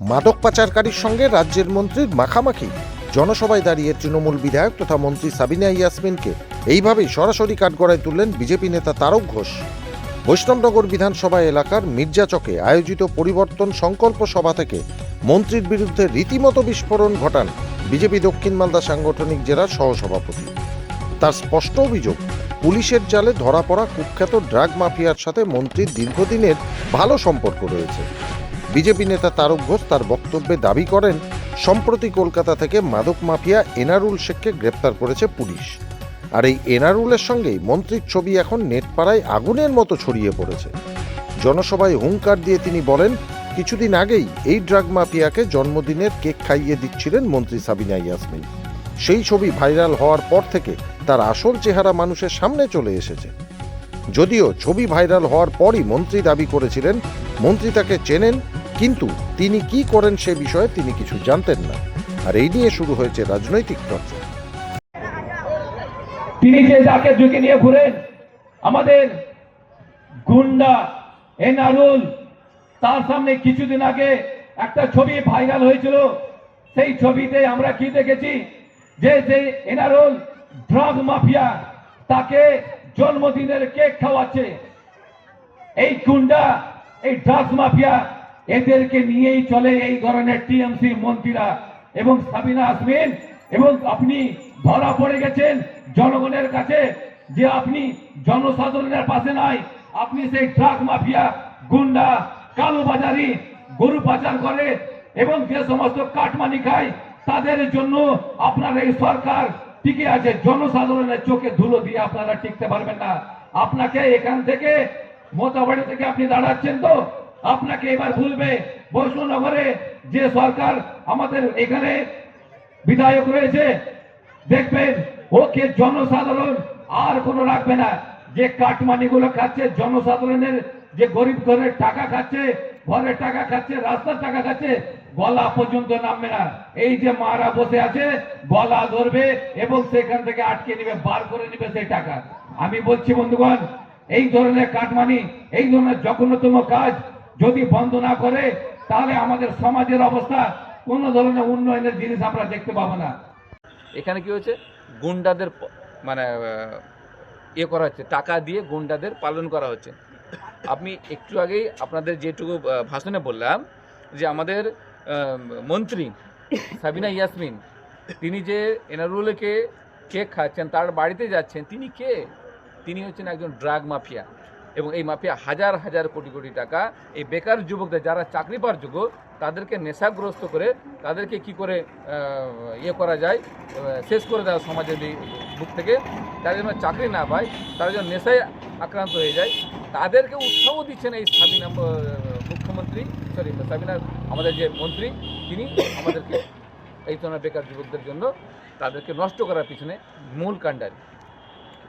মাদক পাচারকারীর সঙ্গে রাজ্যের মন্ত্রীর মাখামাখি। জনসভায় দাঁড়িয়ে তৃণমূল বিধায়ক তথা মন্ত্রী সাবিনা ইয়াসমিনকে এইভাবেই সরাসরি কাঠগড়ায় তুললেন বিজেপি নেতা তারক ঘোষ। বৈষ্ণবনগর বিধানসভা এলাকার মির্জাচকে আয়োজিত পরিবর্তন সংকল্প সভা থেকে মন্ত্রীর বিরুদ্ধে রীতিমতো বিস্ফোরণ ঘটান বিজেপি দক্ষিণ মালদা সাংগঠনিক জেলার সহসভাপতি। তার স্পষ্ট অভিযোগ, পুলিশের জালে ধরা পড়া কুখ্যাত ড্রাগ মাফিয়ার সাথে মন্ত্রীর দীর্ঘদিনের ভালো সম্পর্ক রয়েছে। বিজেপি নেতা তারক ঘোষ তার বক্তব্যে দাবি করেন, সম্প্রতি কলকাতা থেকে মাদক মাফিয়া এনারুল শেখকে গ্রেপ্তার করেছে পুলিশ। আর এই এনারুলের সঙ্গেই মন্ত্রীর ছবি এখন নেটপাড়ায় আগুনের মতো ছড়িয়ে পড়েছে। জনসভায় হুঙ্কার দিয়ে তিনি বলেন, কিছুদিন আগেই এই ড্রাগ মাফিয়াকে জন্মদিনের কেক খাইয়ে দিচ্ছিলেন মন্ত্রী সাবিনা ইয়াসমিন। সেই ছবি ভাইরাল হওয়ার পর থেকে তার আসল চেহারা মানুষের সামনে চলে এসেছে। যদিও ছবি ভাইরাল হওয়ার পরই মন্ত্রী দাবি করেছিলেন, মন্ত্রী তাকে চেনেন কিন্তু তিনি কি করেন সে বিষয়ে তিনি কিছু জানতেন না। আর এই নিয়ে শুরু হয়েছে রাজনৈতিক চর্চা। তিনি যে যাকে ঝুঁকে নিয়ে ঘুরেন, আমাদের গুন্ডা এনারুল, তার সামনে কিছুদিন আগে একটা ছবি ভাইরাল হয়েছিল। সেই ছবিতে আমরা কি দেখেছি? যে যে এনারুল ড্রাগ মাফিয়া তাকে জন্মদিনের কেক খাওয়াচ্ছে। এই গুন্ডা, এই ড্রাগস মাফিয়া এদেরকে নিয়েই চলে এই ধরনের টিএমসি মন্ত্রীরা। এবং সাবিনা আসমিন, এবং আপনি ধরা পড়ে গেছেন জনগণের কাছে যে আপনি জনসাধারণের পাশে নাই। আপনি সেই ড্রাগ মাফিয়া, গুন্ডা, কালোবাজারি, গরু পাচার করে এবং যে সমস্ত কাটমানি খায়, তাদের জন্য আপনার এই সরকার টিকে আছে। জনসাধারণের চোখে ধুলো দিয়ে আপনারা টিকতে পারবেন না। আপনাকে এখান থেকে, মোতাবাড়ি থেকে আপনি দাঁড়াচ্ছেন তো আপনাকে এবার ভুলবে। বৈষ্ণবনগরে যে সরকার আমাদের এখানে বিধায়ক রয়েছে, দেখবেন, ওকে জনসাধারণ আর কোনো রাখবে না। যে কাটমানি গুলো খাচ্ছে, জনসাধারণের যে গরিব ঘরের টাকা খাচ্ছে, ঘরের টাকা খাচ্ছে, রাস্তার টাকা খাচ্ছে, গলা পর্যন্ত নামবে না। এই যে মারা বসে আছে, গলা ধরবে এবং সেখান থেকে আটকে নিবে, বার করে নিবে সেই টাকা। আমি বলছি, বন্ধুগণ, এই ধরনের কাটমানি, এই ধরনের জঘন্যতম কাজ যদি বন্ধ না করে, তাহলে আমাদের সমাজের অবস্থা কোন ধরনের উন্নয়নের জিনিস আমরা দেখতে পাবো না। এখানে কি হয়েছে? গুন্ডাদের মানে ইয়ে করা হচ্ছে, টাকা দিয়ে গুন্ডাদের পালন করা হচ্ছে। আপনি একটু আগেই আপনাদের যেটুকু ভাষণে বললাম যে আমাদের মন্ত্রী সাবিনা ইয়াসমিন, তিনি যে এনারুলকে কেক খাচ্ছেন, তার বাড়িতে যাচ্ছেন, তিনি কে? তিনি হচ্ছেন একজন ড্রাগ মাফিয়া। এবং এই মাফিয়া হাজার হাজার কোটি কোটি টাকা এই বেকার যুবকদের যারা চাকরি পাওয়ার যোগ্য, তাদেরকে নেশাগ্রস্ত করে তাদেরকে কি করে ইয়ে করা যায় শেষ করে দেওয়া সমাজের বুক থেকে। তারা যেন চাকরি না পায়, তারা যেন নেশায় আক্রান্ত হয়ে যায়। তাদেরকে উৎসাহ দিচ্ছেন এই সাবিনা মুখ্যমন্ত্রী সরি সাবিনা আমাদের যে মন্ত্রী, তিনি আমাদেরকে এই ধরনের বেকার যুবকদের জন্য তাদেরকে নষ্ট করার পিছনে মূল কাণ্ডারি।